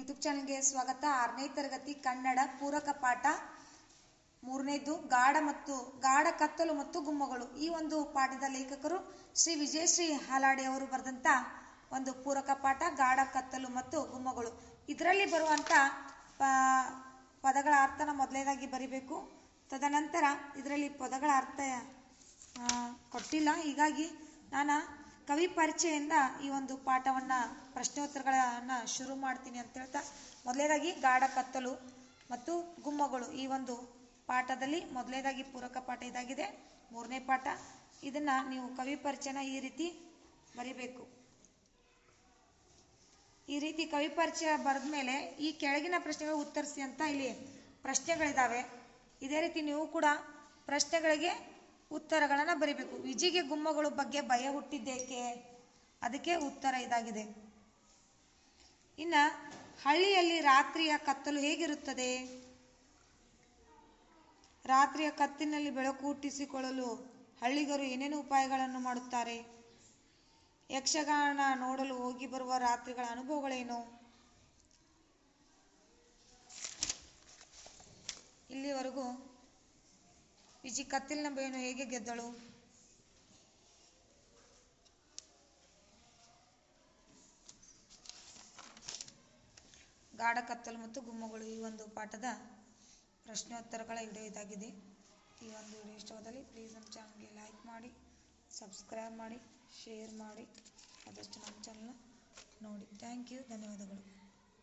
YouTube ಚಾನಲ್ಗೆ ಸ್ವಾಗತ. ಆರನೇ ತರಗತಿ ಕನ್ನಡ ಪೂರಕ ಪಾಠ. ಮೂರನೇದು, ಗಾಢ ಮತ್ತು ಗಾಢ ಕತ್ತಲು ಮತ್ತು ಗುಮ್ಮಗಳು. ಈ ಒಂದು ಪಾಠದ ಲೇಖಕರು ಶ್ರೀ ವಿಜಯಶ್ರೀ ಹಾಲಾಡಿ ಅವರು ಬರೆದಂತ ಒಂದು ಪೂರಕ ಪಾಠ, ಗಾಢ ಕತ್ತಲು ಮತ್ತು ಗುಮ್ಮಗಳು. ಇದರಲ್ಲಿ ಬರುವಂತ ಪದಗಳ ಅರ್ಥನ ಮೊದಲನೇದಾಗಿ ಬರಿಬೇಕು. ತದನಂತರ ಇದರಲ್ಲಿ ಪದಗಳ ಅರ್ಥ ಕೊಟ್ಟಿಲ್ಲ. ಹೀಗಾಗಿ ನಾನು ಕವಿ ಪರಿಚಯದಿಂದ ಈ ಒಂದು ಪಾಠವನ್ನ, ಪ್ರಶ್ನೋತ್ತರಗಳನ್ನ ಶುರು ಮಾಡ್ತೀನಿ ಅಂತ ಹೇಳ್ತಾ ಮೊದಲನೇದಾಗಿ ಗಾಢ ಕತ್ತಲು ಮತ್ತು ಗುಮ್ಮಗಳು ಈ ಒಂದು ಪಾಠದಲ್ಲಿ ಮೊದಲನೇದಾಗಿ ಪೂರಕ ಪಾಠ ಇದಾಗಿದೆ. ಮೂರನೇ ಪಾಠ. ಇದನ್ನ ನೀವು ಕವಿ ಪರಿಚಯನ ಈ ರೀತಿ ಬರಿಬೇಕು. ಈ ರೀತಿ ಕವಿ ಪರಿಚಯ ಬರೆದ ಮೇಲೆ ಈ ಕೆಳಗಿನ ಪ್ರಶ್ನೆಗಳು ಉತ್ತರಿಸಿ ಅಂತ ಇಲ್ಲಿ ಪ್ರಶ್ನೆಗಳಿದಾವೆ. ಇದೇ ರೀತಿ ನೀವು ಕೂಡ ಪ್ರಶ್ನೆಗಳಿಗೆ ಉತ್ತರಗಳನ್ನು ಬರಿಬೇಕು. ವಿಜಿಗೆ ಗುಮ್ಮಗಳು ಬಗ್ಗೆ ಭಯ ಹುಟ್ಟಿದ್ದೇಕೆ? ಅದಕ್ಕೆ ಉತ್ತರ ಇದಾಗಿದೆ. ಇನ್ನ ಹಳ್ಳಿಯಲ್ಲಿ ರಾತ್ರಿಯ ಕತ್ತಲು ಹೇಗಿರುತ್ತದೆ? ರಾತ್ರಿಯ ಕತ್ತಿನಲ್ಲಿ ಬೆಳಕು ಹುಟ್ಟಿಸಿಕೊಳ್ಳಲು ಹಳ್ಳಿಗರು ಏನೇನು ಉಪಾಯಗಳನ್ನು ಮಾಡುತ್ತಾರೆ? ಯಕ್ಷಗಾನ ನೋಡಲು ಹೋಗಿ ಬರುವ ರಾತ್ರಿಗಳ ಅನುಭವಗಳೇನು? ಇಲ್ಲಿವರೆಗೂ ವಿಜಿ ಕತ್ತಿಲಿನ ಬೇಣು ಹೇಗೆ ಗೆದ್ದಳು? ಗಾಢ ಕತ್ತಲು ಮತ್ತು ಗುಮ್ಮಗಳು ಈ ಒಂದು ಪಾಠದ ಪ್ರಶ್ನೋತ್ತರಗಳ ವಿಡಿಯೋ ಇದಾಗಿದೆ. ಈ ಒಂದು ವಿಡಿಯೋ ಇಷ್ಟವಾದಲ್ಲಿ ಪ್ಲೀಸ್ ನಮ್ಮ ಚಾನಲ್ಗೆ ಲೈಕ್ ಮಾಡಿ ಸಬ್ಸ್ಕ್ರೈಬ್ ಮಾಡಿ ಶೇರ್ ಮಾಡಿ, ಆದಷ್ಟು ನಮ್ಮ ಚಾನಲ್ನ ನೋಡಿ. ಥ್ಯಾಂಕ್ ಯು ಧನ್ಯವಾದಗಳು.